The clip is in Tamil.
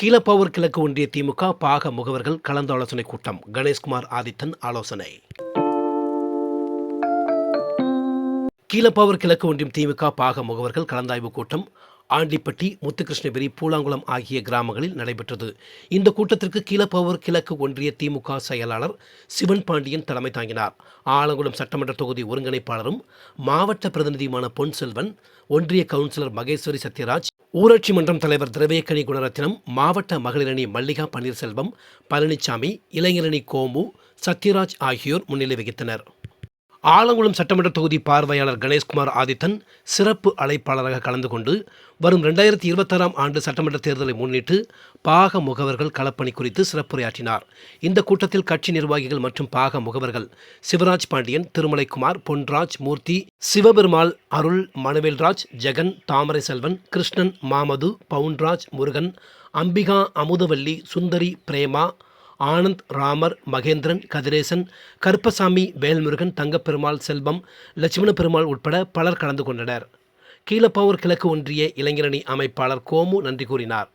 கீழப்பாவூர் கிழக்கு ஒன்றிய திமுக பாக முகவர்கள் கலந்தாலோசனை கூட்டம். கணேஷ்குமார் ஆதித்தன் ஆலோசனை. கீழப்பாவூர் கிழக்கு ஒன்றியம் திமுக பாக முகவர்கள் கலந்தாய்வு கூட்டம். ஆண்டிப்பட்டி முத்துகிருஷ்ணகிரி பூலாங்குளம் ஆகிய கிராமங்களில் நடைபெற்றது. இந்த கூட்டத்திற்கு கீழப்பாவூர் கிழக்கு ஒன்றிய திமுக செயலாளர் சிவன் பாண்டியன் தலைமை தாங்கினார். ஆலங்குளம் சட்டமன்ற தொகுதி ஒருங்கிணைப்பாளரும் மாவட்ட பிரதிநிதியுமான பொன் செல்வன் ஒன்றிய கவுன்சிலர் மகேஸ்வரி சத்யராஜ் ஊராட்சி மன்றம் தலைவர் திரவேக்கணி குணரத்னம் மாவட்ட மகளிரணி மல்லிகா பன்னீர்செல்வம் பழனிசாமி இளைஞரணி கோமு சத்யராஜ் ஆகியோர் முன்னிலை வகித்தனர். ஆலங்குளம் சட்டமன்ற தொகுதி பார்வையாளர் கணேஷ்குமார் ஆதித்தன் சிறப்பு அழைப்பாளராக கலந்து கொண்டு வரும் ரெண்டாயிரத்தி இருபத்தாறாம் ஆண்டு சட்டமன்ற தேர்தலை முன்னிட்டு பாக முகவர்கள் களப்பணி குறித்து சிறப்புரையாற்றினார். இந்த கூட்டத்தில் கட்சி நிர்வாகிகள் மற்றும் பாக முகவர்கள் சிவராஜ் பாண்டியன் திருமலைக்குமார் பொன்ராஜ் மூர்த்தி சிவபெருமாள் அருள் மனுவேல்ராஜ் ஜெகன் தாமரை செல்வன் கிருஷ்ணன் மாமது பவுன்ராஜ் முருகன் அம்பிகா அமுதவல்லி சுந்தரி பிரேமா ஆனந்த் ராமர் மகேந்திரன் கதிரேசன் கருப்பசாமி வேல்முருகன் தங்கப்பெருமாள் செல்வம் லட்சுமண பெருமாள் உட்பட பலர் கலந்து கொண்டனர். கீழப்பாவூர் கிழக்கு ஒன்றிய இளைஞரணி அமைப்பாளர் கோமு நன்றி கூறினார்.